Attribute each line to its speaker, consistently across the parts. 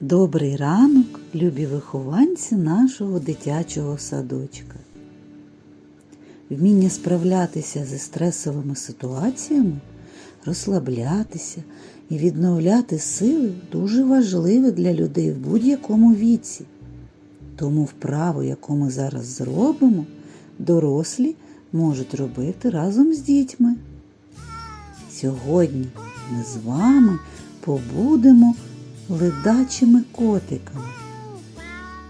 Speaker 1: Добрий ранок, любі вихованці нашого дитячого садочка. Вміння справлятися зі стресовими ситуаціями, розслаблятися і відновляти сили дуже важливе для людей в будь-якому віці. Тому вправу, яку ми зараз зробимо, дорослі можуть робити разом з дітьми. Сьогодні ми з вами побудемо ледачими котиками.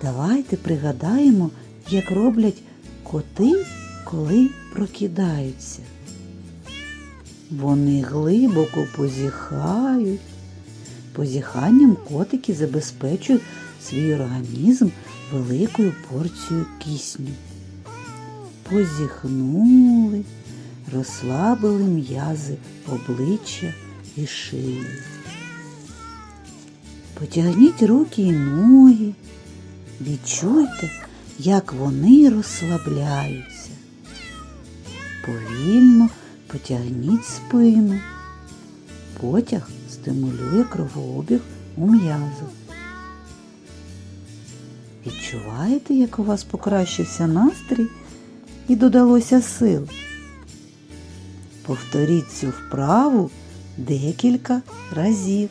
Speaker 1: Давайте пригадаємо, як роблять коти, коли прокидаються. Вони глибоко позіхають. Позіханням котики забезпечують свій організм великою порцією кисню. Позіхнули, розслабили м'язи обличчя і шиї. Потягніть руки і ноги, відчуйте, як вони розслабляються. Повільно потягніть спину. Потяг стимулює кровообіг у м'язах. Відчуваєте, як у вас покращився настрій і додалося сил? Повторіть цю вправу декілька разів.